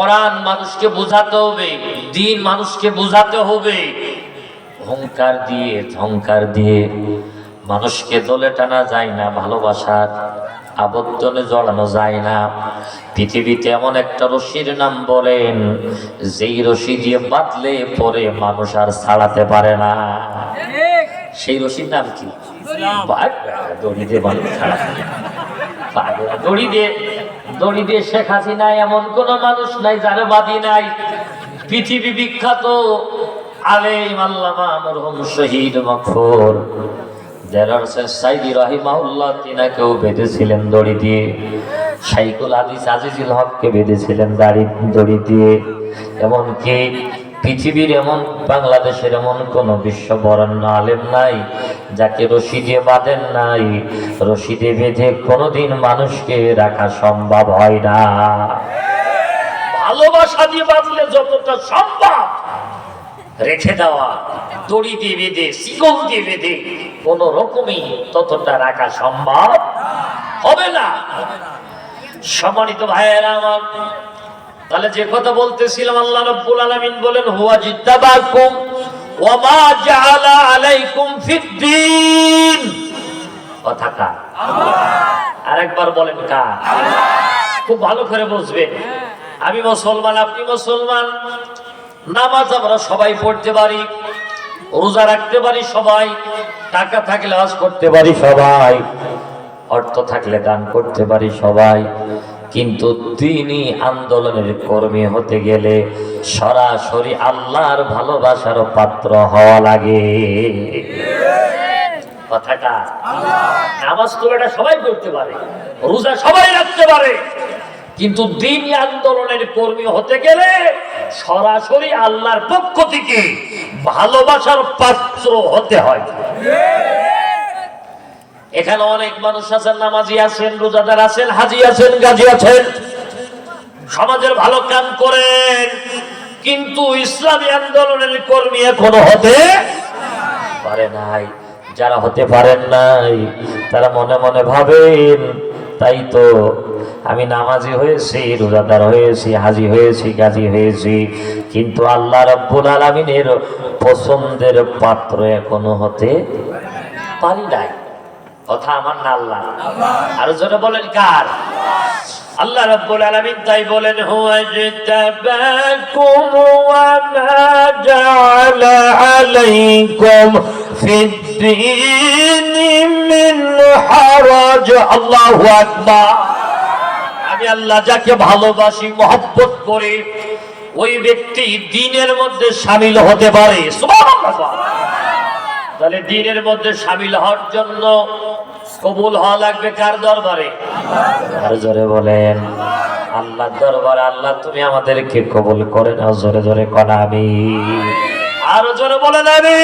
কোরআন মানুষকে বোঝাতে হবে দিন মানুষকে বোঝাতে হবে। হংকার দিয়ে ঝংকার দিয়ে মানুষকে দলে টানা যায় না ভালোবাসার আবর্তনে জড়ানো যায় না। পৃথিবীতে এমন একটা রশির নাম বলেন যেই রশি দিয়ে বাঁধলে পরে মানুষ আর ছাড়াতে পারে না। সেই রশির নাম কি? দড়ি দিয়ে মানুষ ছাড়াতে পারে না। দড়ি দিয়ে দড়ি দিয়ে শেখ হাসিনা এমন কোন মানুষ নাই যার বাদী নাই। পৃথিবী বিখ্যাত আলেম আল্লামা মরহুম শহীদ তিনাকেও বেঁধেছিলেন দড়ি দিয়ে। বেঁধেছিলেন দাড়ি দড়ি দিয়ে। এমনকি পৃথিবীর এমন, বাংলাদেশের এমন কোন বিশ্ব বরেণ্য আলেম নাই, যাকে রশি দিয়ে বাঁধেন নাই। রশি দিয়ে বেঁধে কোনোদিন মানুষকে রাখা সম্ভব হয় না। ভালোবাসা দিয়ে বাঁধলে যতটা সম্ভব, রেখে দেওয়া, দড়ি দিয়ে বেঁধে, শিকল দিয়ে বেঁধে, কোন রকমই ততটা রাখা সম্ভব হবে না। সম্মানিত ভাইয়েরা আমার তাহলে যে কথা বলতেছিলাম আল্লাহ রাব্বুল আলামিন বলেন হুয়া জিত্তাবাকুম ওয়া মা জাআলা আলাইকুম ফিদ্দিন কথা কার? আরেকবার বলেন কার? খুব ভালো করে বুঝবেন। আমি মুসলমান আপনি মুসলমান। নামাজ আমরা সবাই পড়তে পারি রোজা রাখতে পারি সবাই টাকা থাকলে আজ করতে পারি সবাই অর্থ থাকলে দান করতে পারি সবাই। কিন্তু তিনি আন্দোলনের কর্মী হতে গেলে সরাসরি আল্লাহর ভালোবাসার পাত্র হওয়া লাগে। কথাটা সবাই করতে পারে, রোজা সবাই রাখতে পারে। কিন্তু আন্দোলনের কর্মী হতে গেলে সরাসরি আল্লাহর পক্ষ থেকে ভালোবাসার পাত্র হতে হয়। এখানে অনেক মানুষ আছেন, নামাজি আছেন, রোজাদার আছেন, হাজি আছেন, গাজী আছেন। সমাজের ভালো কাম করেন, কিন্তু ইসলামী আন্দোলনের কর্মী এখনও হতে পারে নাই। যারা হতে পারেন নাই, তারা মনে মনে ভাবেন, তাই তো আমি নামাজি হয়েছি, রোজাদার হয়েছি, হাজি হয়েছি, গাজী হয়েছি, কিন্তু আল্লাহ রব্বুল আলমিনের পছন্দের পাত্র এখনও হতে পারি নাই। কথা আমার না। আল্লাহ। আরও জোরে বলেন কার? আল্লাহ রাব্বুল আলামিন তাই বলেন হুয়া জিতাবাকুম ওয়া মা জাআলা আলাইকুম ফিদ্দীন মিন হারাজ। আল্লাহু আকবার। আমি আল্লাহ যাকে ভালোবাসি মহব্বত করে ওই ব্যক্তি দিনের মধ্যে সামিল হতে পারে। সুবহানাল্লাহ। তাহলে দিনের মধ্যে সামিল হওয়ার জন্য কবুল হওয়া লাগবে কার দরবারে? আর জোরে বলেন আল্লাহ দরবারে আল্লাহ তুমি আমাদেরকে কবুল করে নাও জোরে জোরে কনা আমি আরও জোরে বলেন আমি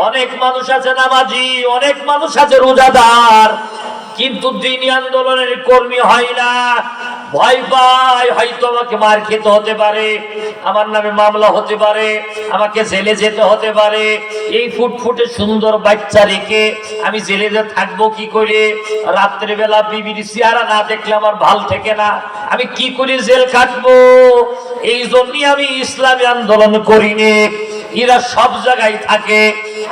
অনেক মানুষ আছে নামাজি অনেক মানুষ আছে রোজাদার কিন্তু দিনী আন্দোলনের কর্মী হয় না। ভয় পায় হয়তো আমাকে মার খেতে হতে পারে, আমার নামে মামলা হতে পারে, আমাকে জেলে যেতে হতে পারে। এই ফুটফুটে সুন্দর বাচ্চা রেখে আমি জেলে যে থাকব কি করে? রাত্রে বেলা বিবির চেহারা না দেখলে আমার ভালো থেকে না। আমি কি করে জেল কাটবো এই জন্যই আমি ইসলামী আন্দোলন করিনি। এরা সব জায়গায় থাকে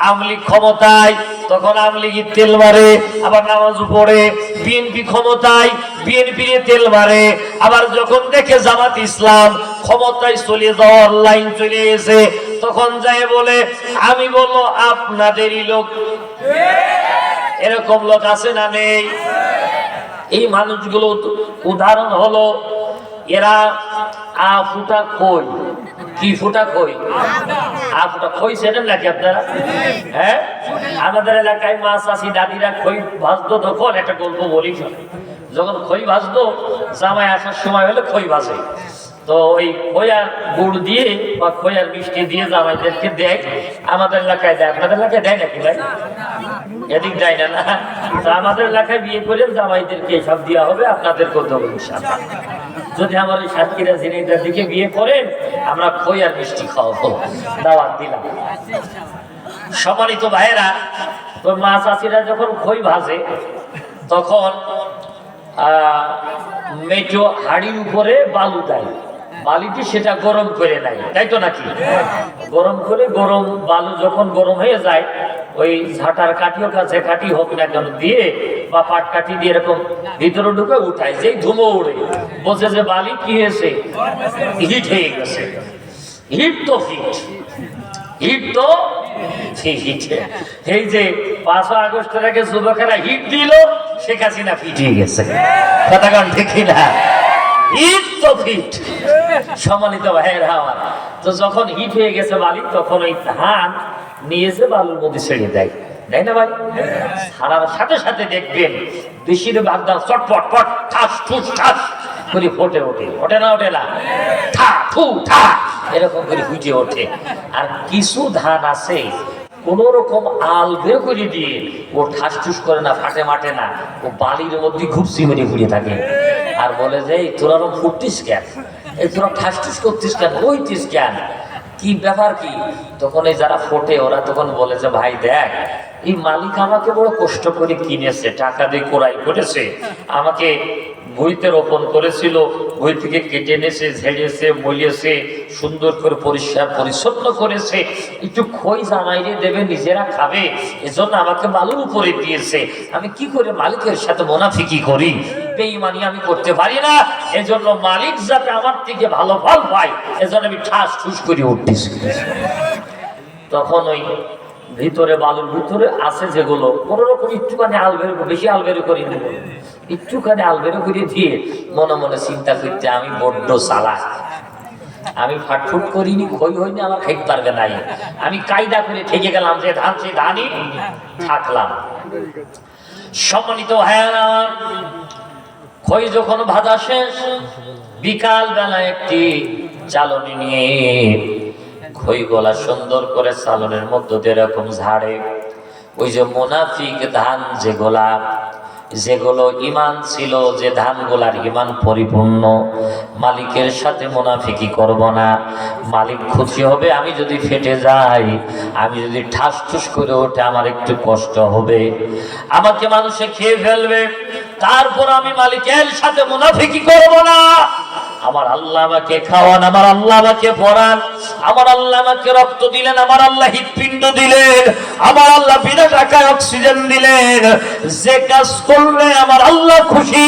আমলি ক্ষমতায় তখন আমলিগি তেল মারে, আবার নামাজ পড়ে বিএনপি ক্ষমতায় বিএনপি তেল মারে। আবার যখন দেখে জামাত ইসলাম ক্ষমতায় চলে যাওয়ার লাইন চলে এসে তখন যায় বলে, আমি বলব আপনাদেরই লোক। এরকম লোক আছে না নেই? এই মানুষগুলো উদাহরণ হলো, এরা আ ফুটা কই? কি ফুটা কই আ ফুটা খই সেটা নাকি আপনারা? হ্যাঁ? আমাদের এলাকায় মাছ আসি দাদিরা খই ভাজতো তখন, একটা গল্প বলি যখন খই ভাজতো, জামাই আসার সময় হলে খই ভাজে। তো ওই খোয়ার গুড় দিয়ে বা খোয়ার মিষ্টি দিয়ে জামাইদেরকে দেয়। আমাদের এলাকায় দেয়। আপনাদের এলাকায় দেয় নাকি ভাই? এদিক দেয় না না। আমাদের এলাকায় বিয়ে করে জামাইদেরকে সব দেওয়া হবে, আপনাদের করতে হবে। যদি আমার ওই সাতক্ষীরা ঝিনাইদার দিকে বিয়ে করেন আমরা খই আর মিষ্টি খাওয়াবো। দাওয়াত দিলাম। সম্মানিত ভাইয়েরা তো মা চাষিরা যখন খই ভাজে, তখন মেটো হাড়ির উপরে বালু দেয়। বালিটি সেটা গরম করে নেয়। তাই তো নাকি? গরম করে গরম বালু যখন গরম হয়ে যায় ওই ঝাঁটার কাঠিও কাছে কাঠি হোক না কেন দিয়ে বা পাট কাঠি দিয়ে এরকম ভিতরে ঢুকে উঠায়, যেই ধুমো উড়ে বোঝে যে বালি কি হয়েছে? হিট হয়ে গেছে। হিট তো হিট। হিট তো এই যে পাঁচশো আগস্টের আগে যুবকেরা হিট দিল, শেখ হাসিনা ফিটিয়ে গেছে। কথা দেখি না হিট তো ফিট। সম্মানিত ভাইয়েরা আমার, তো যখন হিট হয়ে গেছে বালি, তখন ওই ধান নিয়ে এসে বালুর মধ্যে ছেড়ে দেয়, তাই না ভাই? ছাড়ার সাথে সাথে দেখবেন বেশিরভাগ ধান চটপট, পট, ঠাস, ঠুস, ঠাস করে ফোটে ওঠে। ওঠে না ওঠে না? ঠা, ঠু, ঠা, এরকম করে ফুটে ওঠে। আর কিছু ধান আছে, কোন রকম আল বের করে দিয়ে ও ঠাস, ঠুস করে না, ফাটে মাটে না, ও বালির মধ্যে খুব সিমেরি ঘুরে থাকে। আর বলে যে, "এই তোরা ফুটতিস কেন? এই তোরা ঠাস, ঠুস করতিস কেন? ওইতিস কেন? কি ব্যাপার কি? তখন এই যারা ফোটে, ওরা তখন বলে যে, ভাই, দেখ, এই মালিক আমাকে বড় কষ্ট করে কিনেছে, টাকা দিয়ে কোরাই করেছে। আমাকে বইতে রোপণ করেছিল বই থেকে কেটে এনেছে, ঝেড়েছে, মলিয়েছে, সুন্দর করে পরিষ্কার পরিচ্ছন্ন করেছে। একটু খই জামাইরে দেবে, নিজেরা খাবে। এজন্য আমাকে বালুর উপরে দিয়েছে। আমি কি করে মালিকের সাথে মোনাফিকি করি? বেইমানি আমি করতে পারি না। এজন্য মালিক যাতে আমার থেকে ভালো ফল পায়, এজন্য আমি ঠাস ঠুস করে উঠতেছি। তখন ওই ভিতরে বালুর ভিতরে আছে যেগুলো, কোন রকম একটুখানি আলবের বেশি আলবের করি নেব। একটুখানি আলবের করে দিয়ে মনে মনে চিন্তা করতে, আমি বড্ড চালা আমি ফাটফুট করিনি খই হইনি আমার খাইতে পারবে নাই। আমি কায়দা করে ঠেকে গেলাম যে ধান সেই ধানই থাকলাম। সম্মানিত হ্যাঁ খই যখন ভাজা শেষ, বিকাল বেলা একটি চালনি নিয়ে খই গলা সুন্দর করে চালনের মধ্য দিয়ে এরকম ঝাড়ে। ওই যে মোনাফিক ধান যেগুলা যেগুলো ইমান ছিল, যে ধানগুলার ইমান পরিপূর্ণ, মালিকের সাথে মোনাফিকি করব না। মালিক খুশি হবে, আমি যদি ফেটে যাই, আমি যদি ঠাস ঠুস করে ওঠে, আমার একটু কষ্ট হবে। আমাকে মানুষে খেয়ে ফেলবে। তারপর আমি মালিকের সাথে মুনাফিকি করব না। আমার আল্লাহ আমাকে খাওয়ান, আমার আল্লাহ আমাকে পড়ান, আমার আল্লাহ আমাকে রক্ত দিলেন, আমার আল্লাহ হৃৎপিণ্ড দিলেন, আমার আল্লাহ বিনা টাকায় অক্সিজেন দিলেন। যে কাজ করলে আমার আল্লাহ খুশি।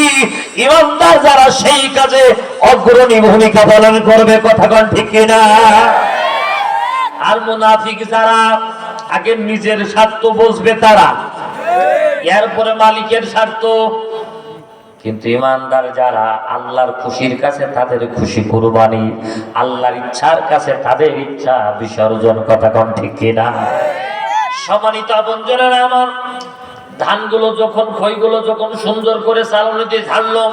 ইমানদার যারা সেই কাজে অগ্রণী ভূমিকা পালন করবে, কথা কন ঠিক কিনা? আর মুনাফিক যারা আগে নিজের স্বার্থ বুঝবে তারা। এরপরে মালিকের স্বার্থ কিন্তু ইমানদার যারা আল্লাহর খুশির কাছে তাদের খুশি কুরবানি, আল্লাহর ইচ্ছার কাছে তাদের ইচ্ছা বিসর্জন, কথা কম ঠিক কিনা? সম্মানিত আপনজনেরা আমার, ধানগুলো যখন, খইগুলো যখন সুন্দর করে চালনি দিয়ে ঝাড়লো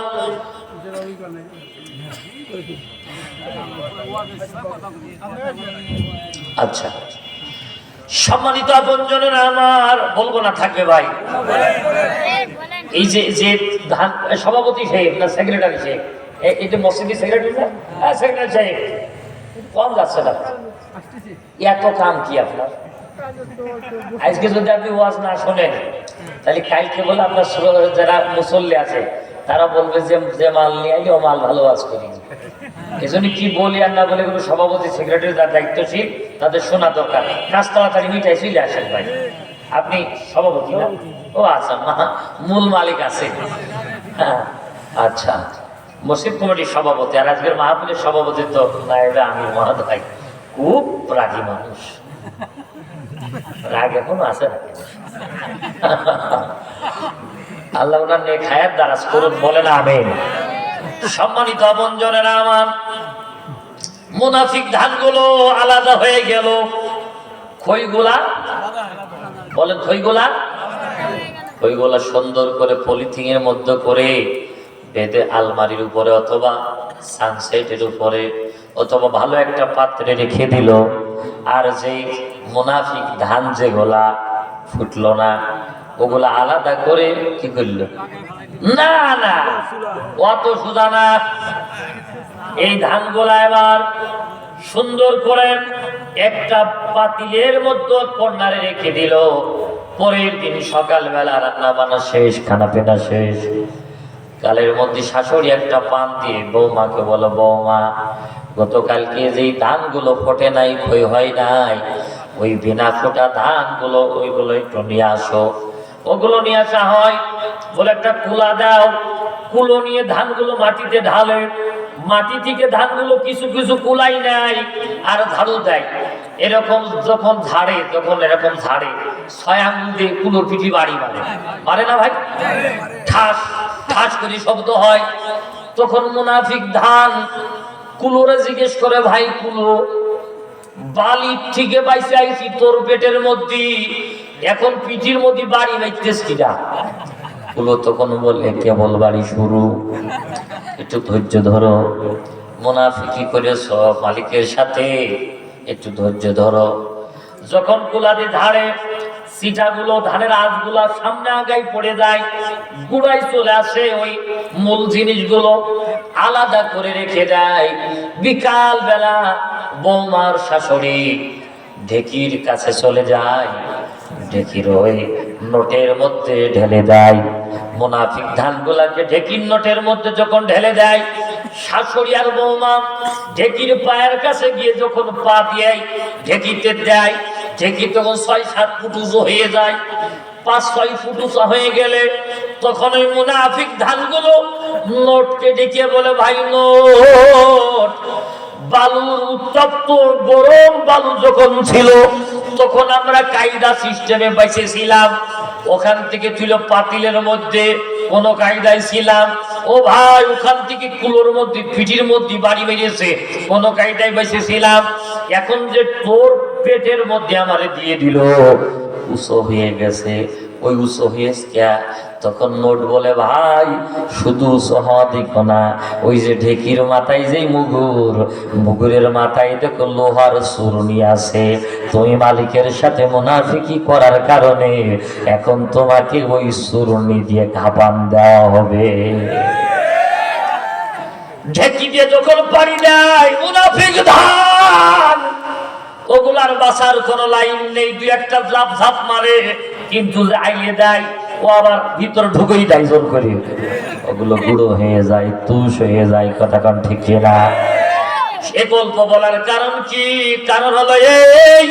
আচ্ছা সম্মানিত আপনজনেরা আমার, বলব না, থাকবে ভাই। এই যে যে সভাপতি সাহেব না সেক্রেটারি সাহেব, এ- এটা মসজিদের সেক্রেটারি না হ্যাঁ সেক্রেটারি সাহেব। কম যাচ্ছে না? এত কাম কি আপনার? আজকে যদি আপনি ওয়াজ না শোনেন, তাহলে কালকে বলে আপনার যারা মুসল্লি আছে, তারা বলবে যে যে মাল নিয়ে আইলে ও মাল ভালো ওয়াজ করি। এজন্য কি বলি আর না বলে কোনো সভাপতি সেক্রেটারি যার দায়িত্বশীল, তাদের শোনা দরকার। কাজ তাড়াতাড়ি মিটাই চলে আসেন ভাই। আপনি সভাপতি না? ও আচ্ছা মূল মালিক আছে। হ্যাঁ আচ্ছা। মসজিদ কমিটির সভাপতি, আর আজকের মাহফিলের সভাপতি তো আমি মহাদ ভাই খুব রাগী মানুষ। রাগ এখনও আছে আল্লাহ ওনার নেক হায়াত দারাজ করুন না আমিন। সম্মানিত বঞ্জনেরা আমার, মুনাফিক ধানগুলো আলাদা হয়ে গেল। খইগুলা, বলেন খইগুলা। খইগুলা সুন্দর করে পলিথিনের মধ্যে করে বেঁধে আলমারির উপরে অথবা সানসেটের উপরে অথবা ভালো একটা পাত্রে রেখে দিল। আর যেই মুনাফিক ধান যেগুলা ফুটলো না, ওগুলা আলাদা করে কি করল? না না, অত সুদা না। এই ধানগুলা এবার সুন্দর করে একটা পাতিলের মধ্যে কর্নারে রেখে দিল। পরের দিন সকালবেলা রান্না বান্না শেষ খানা পেনা শেষ। কালের মধ্যে শাশুড়ি একটা পান দিয়ে বৌমাকে বলো, বৌমা, গতকালকে যেই ধানগুলো ফোটে নাই, ক্ষয় হয় নাই, ওই বিনা ফোটা ধানগুলো, ওইগুলো একটু নিয়ে আসো। ওগুলো নিয়ে আসা হয়, বলে একটা কুলা দাও। কুলো নিয়ে ধানগুলো মাটিতে ঢালে। মাটি থেকে ধানগুলো কিছু কিছু কুলাই নাই আর ঝাড়ু দেয়। এরকম যখন ঝাড়ে, যখন এরকম ঝাড়ে ছয় দিয়ে কুলোর পিঠি বাড়ি মারে মারে না ভাই? ঠাস ঠাস করে শব্দ হয়। তখন মুনাফিক ধান কুলোরে জিজ্ঞেস করে, ভাই কুলো বালির থেকে বাইসে আইছি, তোর পেটের মধ্যে, এখন পিঠির মধ্যে বাড়ি মাইতেস কিরা কুলো তখন বললে, কেবল বাড়ি শুরু। একটু ধৈর্য ধরো। মুনাফিকি করেছ মালিকের সাথে একটু ধৈর্য ধরো। যখন কুলাতে ধারে সিটাগুলো ধানের আঁশগুলো সামনে আগাই পড়ে যায় গুড়াই চলে আসে ওই মূল জিনিসগুলো আলাদা করে রেখে দেয়। বিকাল বেলা বৌমার শাশুড়ি ঢেকির কাছে চলে যায়, ঢেকির ওই নোটের মধ্যে ঢেলে দেয়। মুনাফিক ধানগুলাকে ঢেকির নোটের মধ্যে যখন ঢেলে দেয়, শাশুড়ি আর বৌমা ঢেকির পায়ের কাছে গিয়ে যখন পা দিয়ে ঢেকিতে দেয় ঢেকি তখন ছয়, সাত ফুট উঁচু হয়ে যায়, পাঁচ, ছয় ফুট উঁচু হয়ে গেলে তখন ওই মুনাফিক ধানগুলো নোটকে ডেকে বলে, ভাই, নোট। বালুর উত্তপ্ত গরম বালু যখন ছিল, তখন আমরা কায়দা সিস্টেমে বেঁচেছিলাম। ওখান থেকে ছিল পাতিলের মধ্যে কোন কায়দায় ছিলাম। ও ভাই, ওখান থেকে কুলোর মধ্যে পিঠির মধ্যে বাড়ি বেরিয়েছে। কোন কায়দায় বেঁচেছিলাম এখন যে তোর পেটের মধ্যে আমারে দিয়ে দিল, উঁচু হয়ে গেছে। ওই উঁচু হয়েছে তখন নোট বলে, ভাই, শুধু উঁচু হওয়া দেখো না। ওই যে ঢেকির মাথায় যেই মুগুর, মুগুরের মাথায় দেখো লোহার চূর্ণি আছে। তুমি মালিকের সাথে মুনাফিকি করার কারণে এখন তোমাকে ওই চূর্ণি দিয়ে ঘাপান দেওয়া হবে। ঢেকি দিয়ে যখন পারি দেয়, মুনাফিক ধান। ওগুলার বাসার কোনো লাইন নেই, দুই একটা ঝাপ ঝাপ মারে, কিন্তু আইয়ে দেয়, ও আবার ভিতর ঢুকেই দেয় জোর করে। ওগুলো গুঁড়ো হয়ে যায়, তুষ হয়ে যায়, কথা কান ঠিক না সে গল্প বলার কারণ কি? কারণ হলো এই